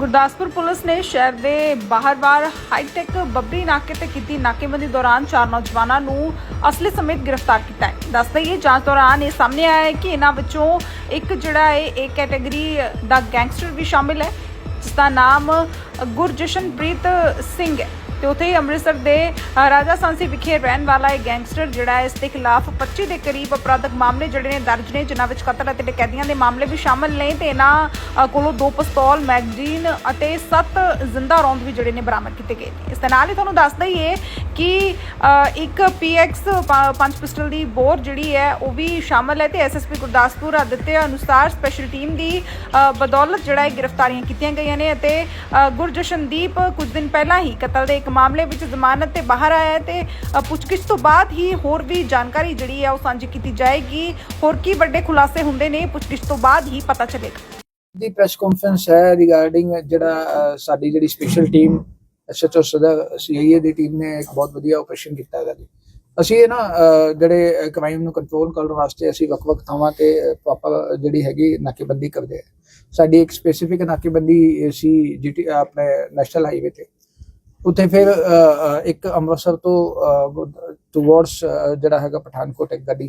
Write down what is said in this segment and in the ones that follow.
Gurdaspur police ਨੇ ਸ਼ਹਿਰ ਦੇ ਬਾਹਰ-ਬਾਹਰ ਹਾਈਟੈਕ ਬੱਬਰੀ ਨਾਕੇ ਤੇ ਕੀਤੀ ਨਾਕੇਬੰਦੀ ਦੌਰਾਨ ਚਾਰ ਨੌਜਵਾਨਾਂ ਨੂੰ ਅਸਲੇ ਸਮੇਤ ਗ੍ਰਿਫਤਾਰ ਕੀਤਾ ਹੈ। ਦੱਸ ਦਈਏ, ਜਾਂਚ ਦੌਰਾਨ ਇਹ ਸਾਹਮਣੇ ਆਇਆ ਹੈ ਕਿ ਇਹਨਾਂ ਵਿੱਚੋਂ ਇੱਕ ਜਿਹੜਾ ਹੈ ਏ ਕੈਟਾਗਰੀ ਦਾ ਗੈਂਗਸਟਰ ਵੀ ਸ਼ਾਮਿਲ ਹੈ ਜਿਸ ਦਾ ਨਾਮ ਗੁਰਜਸ਼ਨਪ੍ਰੀਤ ਸਿੰਘ ਹੈ। ਤੇ ਉੱਥੇ ਹੀ ਅੰਮ੍ਰਿਤਸਰ ਦੇ ਰਾਜਾ ਸਾਂਸੀ ਵਿਖੇ ਰਹਿਣ ਵਾਲਾ ਇਹ ਗੈਂਗਸਟਰ ਜਿਹੜਾ ਹੈ ਇਸ ਦੇ ਖਿਲਾਫ 25 ਦੇ ਕਰੀਬ ਅਪਰਾਧਕ ਮਾਮਲੇ ਜਿਹੜੇ ਨੇ ਦਰਜ ਨੇ ਜਿਨ੍ਹਾਂ ਵਿੱਚ ਕਤਲ ਅਤੇ ਡਕੈਤੀਆਂ ਦੇ ਮਾਮਲੇ ਵੀ ਸ਼ਾਮਲ ਨੇ ਤੇ ਇਹਨਾਂ ਕੋਲੋਂ ਦੋ ਪਿਸਤੌਲ ਮੈਗਜ਼ੀਨ ਅਤੇ 7 ਜ਼ਿੰਦਾ ਰੌਂਦ ਵੀ ਜਿਹੜੇ ਨੇ ਬਰਾਮਦ ਕੀਤੇ ਗਏ ਨੇ। ਇਸ ਦੇ ਨਾਲ ਹੀ ਤੁਹਾਨੂੰ ਦੱਸ ਦਈਏ ਕਿ ਅ, ਇੱਕ PX ਪੰਜ ਪਿਸਟਲ ਦੀ ਬੋਰ ਜਿਹੜੀ ਹੈ ਉਹ ਵੀ ਸ਼ਾਮਲ ਹੈ ਤੇ ਐਸਐਸਪੀ ਗੁਰਦਾਸਪੁਰ ਆਦਿਤਿਆ ਅਨੁਸਾਰ ਸਪੈਸ਼ਲ ਟੀਮ ਦੀ ਬਦੌਲਤ ਜਿਹੜਾ ਹੈ ਗ੍ਰਿਫਤਾਰੀਆਂ ਕੀਤੀਆਂ ਗਈਆਂ ਨੇ ਅਤੇ ਗੁਰਜਸ਼ਨਦੀਪ ਕੁਝ ਦਿਨ ਪਹਿਲਾਂ ਹੀ ਕਤਲ ਦੇ ਇੱਕ ਮਾਮਲੇ ਵਿੱਚ ਜ਼ਮਾਨਤ ਤੇ ਬਾਹਰ ਆਇਆ ਹੈ ਤੇ ਪੁੱਛਗਿੱਛ ਤੋਂ ਬਾਅਦ ਹੀ ਹੋਰ ਵੀ ਜਾਣਕਾਰੀ ਜਿਹੜੀ ਹੈ ਉਹ ਸਾਂਝੀ ਕੀਤੀ ਜਾਏਗੀ। ਹੋਰ ਕੀ ਵੱਡੇ ਖੁਲਾਸੇ ਹੁੰਦੇ ਨੇ, ਪੁੱਛਗਿੱਛ ਤੋਂ ਬਾਅਦ ਹੀ ਪਤਾ ਚੱਲੇਗਾ। ਦੀ ਪ੍ਰੈਸ ਕਾਨਫਰੰਸ ਹੈ ਰਿਗਾਰਡਿੰਗ ਜਿਹੜਾ ਸਾਡੀ ਜਿਹੜੀ ਸਪੈਸ਼ਲ ਟੀਮ ਐਸਐਚਓ ਸਦਾ ਸੀਆਈਏ ਦੀ ਟੀਮ ਨੇ ਇੱਕ ਬਹੁਤ ਵਧੀਆ ਆਪਰੇਸ਼ਨ ਕੀਤਾ ਹੈਗਾ ਜੀ। ਅਸੀਂ ਇਹ ਨਾ ਜਿਹੜੇ ਕ੍ਰਾਈਮ ਨੂੰ ਕੰਟਰੋਲ ਕਰਨ ਵਾਸਤੇ ਅਸੀਂ ਵੱਖ-ਵੱਖ ਥਾਵਾਂ ਤੇ ਪ੍ਰੋਪਰ ਜਿਹੜੀ ਹੈਗੀ ਨਾਕੇਬੰਦੀ ਕਰਦੇ ਆ। ਸਾਡੀ ਇੱਕ ਸਪੈਸੀਫਿਕ ਨਾਕੇਬੰਦੀ ਸੀ ਜੀਟੀ ਆਪਣੇ ਨੈਸ਼ਨਲ ਹਾਈਵੇ ਤੇ। ਉੱਥੇ ਫਿਰ ਇੱਕ ਅੰਮ੍ਰਿਤਸਰ ਤੋਂ ਟੁਵਰਡਸ ਜਿਹੜਾ ਹੈਗਾ ਪਠਾਨਕੋਟ ਇੱਕ ਗੱਡੀ,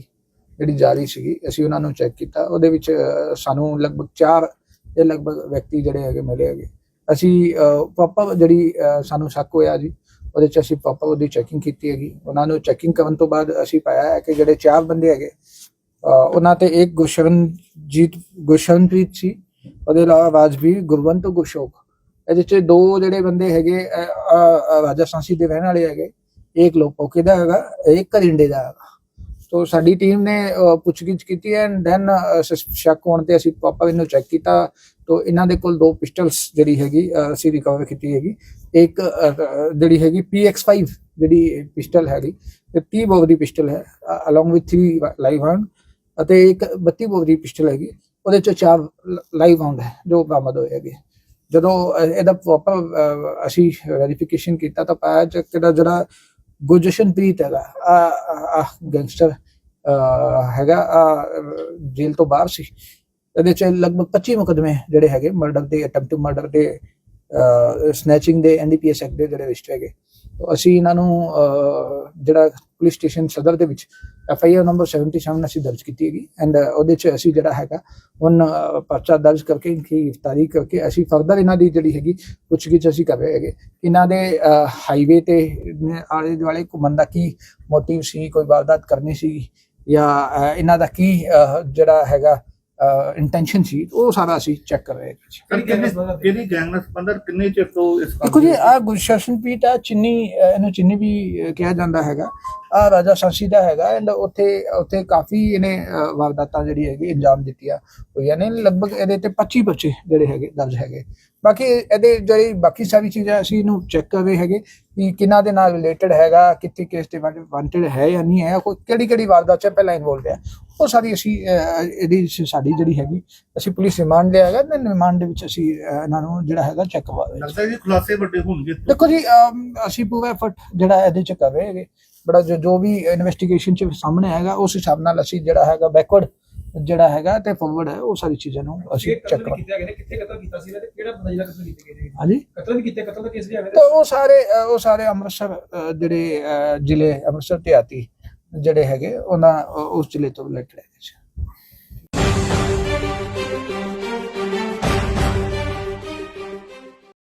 ਜਿਹੜੀ ਜਾ ਰਹੀ ਸੀਗੀ, ਅਸੀਂ ਉਹਨਾਂ ਨੂੰ ਚੈੱਕ ਕੀਤਾ। ਉਹਦੇ ਵਿੱਚ ਸਾਨੂੰ ਲਗਭਗ 4 ਦੇ ਲਗਭਗ ਵਿਅਕਤੀ ਜਿਹੜੇ ਹੈਗੇ ਮਿਲੇ ਹੈਗੇ। ਅਸੀਂ ਪਾਪਾ ਜਿਹੜੀ ਸਾਨੂੰ ਸ਼ੱਕ ਹੋਇਆ ਜੀ, ਉਹਦੇ ਚ ਅਸੀਂ ਪਾਪਾ ਉਹਦੀ ਚੈਕਿੰਗ ਕੀਤੀ ਹੈਗੀ। ਉਹਨਾਂ ਨੂੰ ਚੈਕਿੰਗ ਕਰਨ ਤੋਂ ਬਾਅਦ ਅਸੀਂ ਪਾਇਆ ਹੈ ਕਿ ਜਿਹੜੇ ਚਾਰ ਬੰਦੇ ਹੈਗੇ ਉਹਨਾਂ ਤੇ ਇੱਕ ਗੁਸ਼ਰਨਜੀਤ ਗੁਸ਼ਰਨਪ੍ਰੀਤ ਸੀ। ਉਹਦੇ ਇਲਾਵਾ ਰਾਜਵੀਰ, ਗੁਰਵੰਤ ਗੁਸ਼ੋਕ ਇਹਦੇ ਚ ਦੋ ਜਿਹੜੇ ਬੰਦੇ ਹੈਗੇ ਅਹ, ਅਹ, ਦੇ ਰਹਿਣ ਵਾਲੇ ਹੈਗੇ ਇੱਕ ਲੋਪੋਕੇ ਦਾ ਹੈਗਾ ਇੱਕ ਕਰਿੰਡੇ ਦਾ ਹੈਗਾ। ਤੋ ਸਾਡੀ ਟੀਮ ਨੇ ਪੁੱਛਗਿੱਛ ਕੀਤੀ ਐਂਡ ਦੈਨ ਸ਼ੱਕ ਹੋਣ ਤੇ ਅਸੀਂ ਪ੍ਰੋਪਰ ਇਹਨੂੰ ਚੈੱਕ ਕੀਤਾ। ਤੋ ਇਹਨਾਂ ਦੇ ਕੋਲ ਦੋ ਪਿਸਟਲਸ ਜਿਹੜੀ ਹੈਗੀ ਅਸੀਂ ਰਿਕਵਰ ਕੀਤੀ ਹੈਗੀ। ਇੱਕ ਅਹ, ਅਹ, ਜਿਹੜੀ ਹੈਗੀ PX5 ਜਿਹੜੀ ਪਿਸਟਲ ਹੈਗੀ ਤੇ 30 ਬੋਰ ਦੀ ਪਿਸਟਲ ਹੈ ਅਲੋਂਗ ਵਿਦ 3 ਲਾਈਵ ਰਾਉਂਡ ਅਤੇ ਇੱਕ 32 ਬੋਰ ਦੀ ਪਿਸਟਲ ਹੈਗੀ। ਉਹਦੇ ਚ ਚਾਰ ਲਾਈਵ ਰਾਉਂਡ ਹੈ ਜੋ ਬਰਾਮਦ ਹੋਏ ਹੈਗੇ। ਜਦੋਂ ਇਹਦਾ ਪ੍ਰੋਪਰ ਅਸੀਂ ਵੈਰੀਫਿਕੇਸ਼ਨ ਕੀਤਾ ਤਾਂ ਪਾਇਆ ਕਿ ਜਿਹੜਾ ਜਿਹੜਾ ਗੁਰਜਸ਼ਨਪ੍ਰੀਤ ਹੈਗਾ, ਆ ਗੈਂਗਸਟਰ ਹੈਗਾ ਜੇਲ੍ਹ ਤੋਂ ਬਾਹਰ ਸੀ। ਇਹਦੇ ਚ ਲਗਭਗ 25 ਮੁਕਦਮੇ ਜਿਹੜੇ ਹੈਗੇ, ਮਰਡਰ ਦੇ ਅਟੈਂਪਟ ਮਰਡਰ ਦੇ ਸਨੈਚਿੰਗ ਦੇ ਐਨਡੀਪੀਐਸ ਐਕਟ ਦੇ ਜਿਹੜੇ ਰਜਿਸਟਰ ਹੈਗੇ। ਅਸੀਂ ਇਹਨਾਂ ਨੂੰ ਅਹ, ਜਿਹੜਾ ਪੁਲਿਸ ਸਟੇਸ਼ਨ ਸਦਰ ਦੇ ਵਿੱਚ ਐਫ ਆਈ ਆਰ ਨੰਬਰ 77 ਅਸੀਂ ਦਰਜ ਕੀਤੀ ਹੈਗੀ। ਐਂਡ ਉਹਦੇ ਚ ਅਸੀਂ ਜਿਹੜਾ ਹੈਗਾ ਹੁਣ ਪਰਚਾ ਦਰਜ ਕਰਕੇ ਇਨਕੀ ਗ੍ਰਿਫਤਾਰੀ ਕਰਕੇ ਅਸੀਂ ਫਰਦਰ ਇਹਨਾਂ ਦੀ ਜਿਹੜੀ ਹੈਗੀ ਪੁੱਛਗਿੱਛ ਅਸੀਂ ਕਰ ਰਹੇ ਹੈਗੇ। ਇਹਨਾਂ ਦੇ ਹਾਈਵੇ ਤੇ ਆਲੇ ਦੁਆਲੇ ਘੁੰਮਣ ਦਾ ਕੀ ਮੋਟਿਵ ਸੀ ਕੋਈ ਵਾਰਦਾਤ ਕਰਨੀ ਸੀ ਜਾਂ ਇਹਨਾਂ ਦਾ ਕੀ ਜਿਹੜਾ ਹੈਗਾ ਇੰਟੈਂਸ਼ਨ ਸੀ ਉਹ ਸਾਰਾ ਅਸੀਂ ਚੈੱਕ ਕਰ ਰਹੇ ਹਾਂ ਜੀ। ਕਿਹੜੀ ਗੈਂਗ ਨਾਲ ਸੰਬੰਧਤ ਕਿੰਨੇ ਚਿਰ ਤੋਂ ਇਸ ਕੰਮ ਦੇਖੋ ਜੀ ਆ ਗੁਰਸ਼ਾਸਨਪੀਠ ਆ ਚਿੰਨੀ ਇਹਨੂੰ ਚਿੰਨੀ ਵੀ ਕਿਹਾ ਜਾਂਦਾ ਹੈਗਾ। ਆ ਰਾਜਾ ਸਾਂਸੀ ਦਾ ਹੈਗਾ ਐਂਡ ਉੱਥੇ ਉੱਥੇ ਕਾਫੀ ਇਹਨੇ ਵਾਰਦਾਤਾਂ ਜਿਹੜੀ ਹੈਗੀ ਅੰਜਾਮ ਦਿੱਤੀਆਂ ਹੋਈਆਂ ਨੇ ਲਗਭਗ ਇਹਦੇ ਤੇ 25 ਬੱਚੇ ਜਿਹੜੇ ਹੈਗੇ ਦਰਜ ਹੈਗੇ। ਬਾਕੀ ਇਹਦੇ ਜਿਹੜੀ ਬਾਕੀ ਸਾਰੀ ਚੀਜ਼ਾਂ ਅਸੀਂ ਇਹਨੂੰ ਚੈੱਕ ਕਰ ਰਹੇ ਹੈਗੇ ਕਿ ਕਿਹਨਾਂ ਦੇ ਨਾਲ ਰਿਲੇਟਡ ਹੈਗਾ ਕਿੱਥੇ ਕਿਸ ਤੇ ਵਾਂਟਡ ਹੈ ਜਾਂ ਨਹੀਂ ਹੈ ਕੋਈ ਕਿਹੜੀ ਕਿਹੜੀ ਵਾਰਦਾਤ ਚ ਪਹਿਲਾਂ ਇਨਵੋਲਡ ਹੈ। ਉਹ ਸਾਰੀ ਅਸੀਂ ਇਹਦੀ ਸ- ਸਾਡੀ ਜਿਹੜੀ ਹੈਗੀ ਅਸੀਂ ਪੁਲਿਸ ਰਿਮਾਂਡ ਲਿਆ ਹੈਗਾ ਤੇ ਰਿਮਾਂਡ ਦੇ ਵਿੱਚ ਅਸੀਂ ਇਹਨਾਂ ਨੂੰ ਜਿਹੜਾ ਹੈਗਾ ਚੈੱਕ ਕਰਵਾ ਰਹੇ ਹਾਂ ਲੱਗਦਾ ਜੀ ਖੁਲਾਸੇ ਵੱਡੇ ਹੋਣਗੇ ਦੇਖੋ ਜੀ ਅਸੀਂ ਪੂਰਾ ਐਫਰਟ ਜਿਹੜਾ ਇਹਦੇ ਚ ਕਰ ਰਹੇ ਹੈਗੇ। ਬੜਾ ਜੋ ਜੋ ਵੀ ਇਨਵੈਸਟੀਗੇਸ਼ਨ ਚ ਸਾਹਮਣੇ ਆਏਗਾ ਉਸ ਹਿਸਾਬ ਨਾਲ ਅਸੀਂ ਜਿਹੜਾ ਹੈਗਾ ਬੈਕਵਰਡ ਜਿਹੜਾ ਹੈਗਾ ਤੇ ਫਾਰਵਰਡ ਹੈ ਉਹ ਸਾਰੀ ਚੀਜ਼ਾਂ ਨੂੰ ਅਸੀਂ ਚੈੱਕ ਕਰਾਂਗੇ। ਕੀਤਾ ਗਿਆ ਕਿੱਥੇ ਕਤਲ ਕੀਤਾ ਸੀ ਤੇ ਕਿਹੜਾ ਬੰਦਾ ਜਿਹੜਾ ਕਤਲ ਕੀਤੇ ਨੇ? ਹਾਂਜੀ? ਕਤਲ ਵੀ ਕੀਤੇ ਕਤਲ ਦਾ ਕੇਸ ਵੀ ਆਵੇ ਤਾਂ ਉਹ ਸਾਰੇ ਉਹ ਸਾਰੇ ਅੰਮ੍ਰਿਤਸਰ ਜਿਹੜੇ ਜ਼ਿਲ੍ਹੇ ਅੰਮ੍ਰਿਤਸਰ ਤੇ ਆਤੀ। ਜਿਹੜੇ ਹੈਗੇ ਉਹਨਾਂ ਉਸ ਜ਼ਿਲ੍ਹੇ ਤੋਂ ਰਿਲੇਟਡ ਹੈ